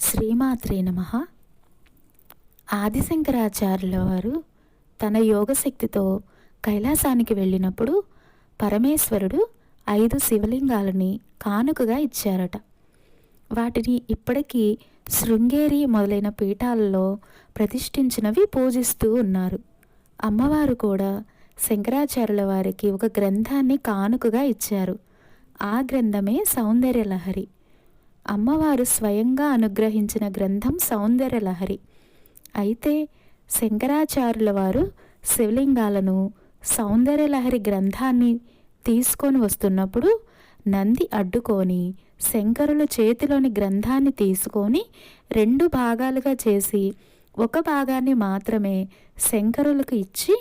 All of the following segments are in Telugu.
శ్రీమాత్రే నమ. ఆదిశంకరాచార్యుల వారు తన యోగశక్తితో కైలాసానికి వెళ్ళినప్పుడు పరమేశ్వరుడు ఐదు శివలింగాలని కానుకగా ఇచ్చారట. వాటిని ఇప్పటికీ శృంగేరి మొదలైన పీఠాలలో ప్రతిష్ఠించినవి పూజిస్తూ ఉన్నారు. అమ్మవారు కూడా శంకరాచార్యుల వారికి ఒక గ్రంథాన్ని కానుకగా ఇచ్చారు. ఆ గ్రంథమే సౌందర్యలహరి. అమ్మవారు స్వయంగా అనుగ్రహించిన గ్రంథం సౌందర్యలహరి అయితే శంకరాచార్యుల వారు శివలింగాలను సౌందర్యలహరి గ్రంథాన్ని తీసుకొని వస్తున్నప్పుడు నంది అడ్డుకొని శంకరుల చేతిలోని గ్రంథాన్ని తీసుకొని రెండు భాగాలుగా చేసి ఒక భాగాన్ని మాత్రమే శంకరులకు ఇచ్చి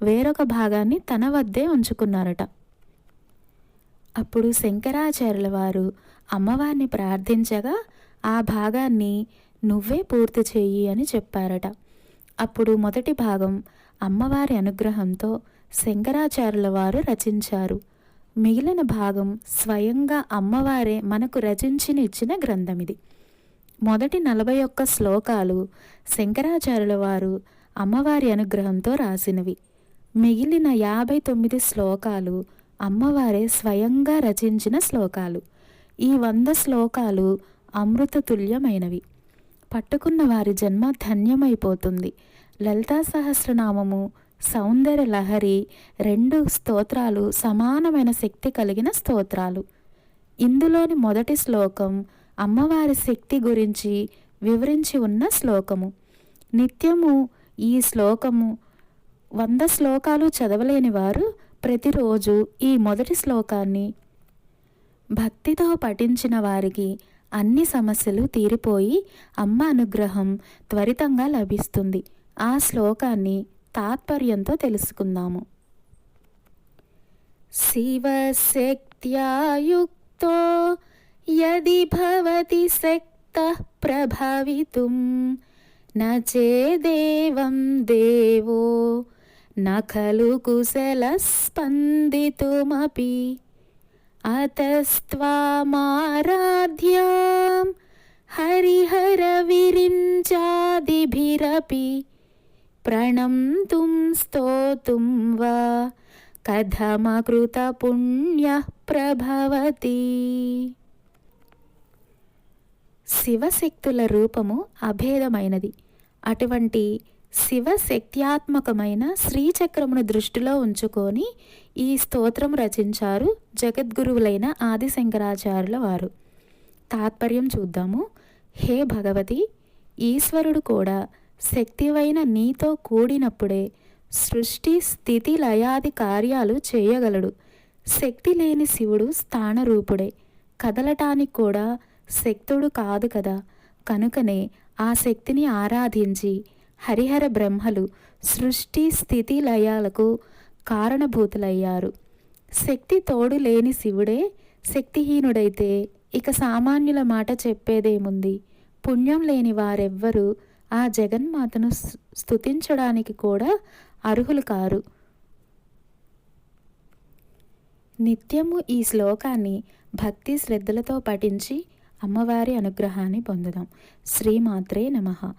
వేరొక భాగాన్ని తన వద్దే ఉంచుకున్నారట. అప్పుడు శంకరాచార్యుల వారు అమ్మవారిని ప్రార్థించగా ఆ భాగాన్ని నువ్వే పూర్తి చెయ్యి అని చెప్పారట. అప్పుడు మొదటి భాగం అమ్మవారి అనుగ్రహంతో శంకరాచార్యుల వారు రచించారు. మిగిలిన భాగం స్వయంగా అమ్మవారే మనకు రచించిన ఇచ్చిన గ్రంథం ఇది మొదటి నలభై ఒక్క శ్లోకాలు శంకరాచార్యుల వారు అమ్మవారి అనుగ్రహంతో రాసినవి. మిగిలిన యాభై తొమ్మిది శ్లోకాలు అమ్మవారే స్వయంగా రచించిన శ్లోకాలు. ఈ వంద శ్లోకాలు అమృతతుల్యమైనవి. పట్టుకున్న వారి జన్మ ధన్యమైపోతుంది. లలితా సహస్రనామము సౌందర్య లహరి రెండు స్తోత్రాలు సమానమైన శక్తి కలిగిన స్తోత్రాలు. ఇందులోని మొదటి శ్లోకం అమ్మవారి శక్తి గురించి వివరించి ఉన్న శ్లోకము. నిత్యము ఈ శ్లోకము వంద శ్లోకాలు చదవలేని వారు ప్రతిరోజు ఈ మొదటి శ్లోకాన్ని భక్తితో పఠించిన వారికి అన్ని సమస్యలు తీరిపోయి అమ్మ అనుగ్రహం త్వరితంగా లభిస్తుంది. ఆ శ్లోకాన్ని తాత్పర్యంతో తెలుసుకుందాము. శివశక్త్యాయుక్తో యది భవతి శక్త ప్రభవితుం దేవం దేవో దేవో న ఖలు కుశలస్పందితుమపి अतस्त्वामाराध्यां हरिहरविरिञ्चादिभिरपि प्रणन्तुं स्तोतुं वा कथमकृतपुण्यः ప్రభవతి శివశక్తుల రూపము అభేదమైనది అటువంటి శివశక్త్యాత్మకమైన శ్రీచక్రమును దృష్టిలో ఉంచుకొని ఈ స్తోత్రం రచించారు జగద్గురువులైన ఆదిశంకరాచార్యుల వారు. తాత్పర్యం చూద్దాము. హే భగవతి! ఈశ్వరుడు కూడా శక్తివైన నీతో కూడినప్పుడే సృష్టి స్థితి లయాది కార్యాలు చేయగలడు. శక్తి లేని శివుడు స్థానరూపుడే. కదలటానికి కూడా శక్తుడు కాదు కదా. కనుకనే ఆ శక్తిని ఆరాధించి హరిహర బ్రహ్మలు సృష్టి స్థితి లయాలకు కారణభూతులయ్యారు. శక్తి తోడు లేని శివుడే శక్తిహీనుడైతే ఇక సామాన్యుల మాట చెప్పేదేముంది? పుణ్యం లేని వారెవ్వరూ ఆ జగన్మాతను స్తుతించడానికి కూడా అర్హులు కారు. నిత్యము ఈ శ్లోకాన్ని భక్తి శ్రద్ధలతో పఠించి అమ్మవారి అనుగ్రహాన్ని పొందుదాం. శ్రీమాత్రే నమః.